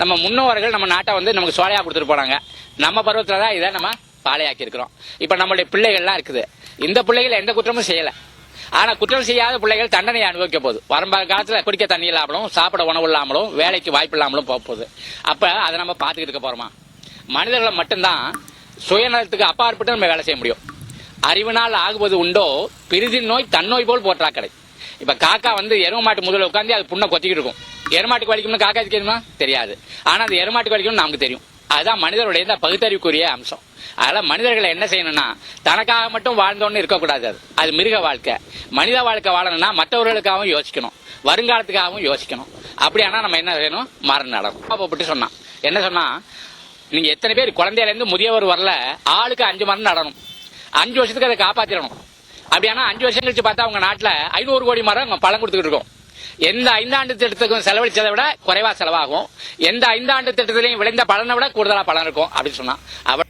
நம்ம முன்னோர்கள் நம்ம நாட்டை வந்து நமக்கு சோழையாக கொடுத்துட்டு போனாங்க. நம்ம பருவத்தில் தான் இதை நம்ம பாலையாக்கி இருக்கிறோம் இப்போ நம்மளுடைய பிள்ளைகள்லாம் இருக்குது. இந்த பிள்ளைகள் எந்த குற்றமும் செய்யலை. ஆனால் குற்றம் செய்யாத பிள்ளைகள் தண்டனை அனுபவிக்க போகுது. வரும்பால காலத்தில் குடிக்க தண்ணி இல்லாமலும் சாப்பிட உணவு இல்லாமலும் வேலைக்கு வாய்ப்பு இல்லாமலும் போக போகுது. அப்போ அதை நம்ம பார்த்துக்கிட்டு இருக்க போகிறோமா மனிதர்களை மட்டும்தான் சுயநலத்துக்கு அப்பாற்பட்டு நம்ம வேலை செய்ய முடியும். அறிவினால் ஆகுவது உண்டோ பிரிதின் நோய் தன்னோய் போல் போற்றா கடை. இப்போ காக்கா வந்து எருவு மாட்டு முதல்ல உட்காந்து அது புண்ணை கொத்திக்கிட்டு இருக்கும். எருமாட்டுக்கு வலிக்கும்னு காக்காய்க்கு தெரியுமா? தெரியாது. ஆனா அது எருமாட்டுக்கு வலிக்கும்னு நமக்கு தெரியும். அதுதான் மனிதருடைய இந்த பகுத்தறிவுக்குரிய அம்சம். அதனால மனிதர்களை என்ன செய்யணும்னா தனக்காக மட்டும் வாழ்ந்தோன்னு இருக்கக்கூடாது அது. அது மிருக வாழ்க்கை. மனித வாழ்க்கை வாழணும்னா மற்றவர்களுக்காகவும் யோசிக்கணும். வருங்காலத்துக்காகவும் யோசிக்கணும். அப்படியானா நம்ம என்ன செய்யணும்? மரண நடனம் பற்றி சொன்னான். என்ன சொன்னா நீங்க எத்தனை பேர் குழந்தையிலேருந்து முதியவர் வரல ஆளுக்கு அஞ்சு மரம் நடணும். அஞ்சு வருஷத்துக்கு அதை காப்பாத்திடணும் அப்படியானா அஞ்சு வருஷம் கழிச்சு பார்த்தா அவங்க நாட்டில் ஐநூறு கோடி மரம் பழம் கொடுத்துக்கிட்டு இருக்கோம். எந்த ஐந்தாண்டு திட்டத்துக்கும் செலவழிச்சதை விட குறைவா செலவாகும். எந்த ஐந்தாண்டு திட்டத்திலையும் விளைந்த பலனை விட கூடுதலா பலன் இருக்கும் அப்படின்னு சொன்னா. அவர்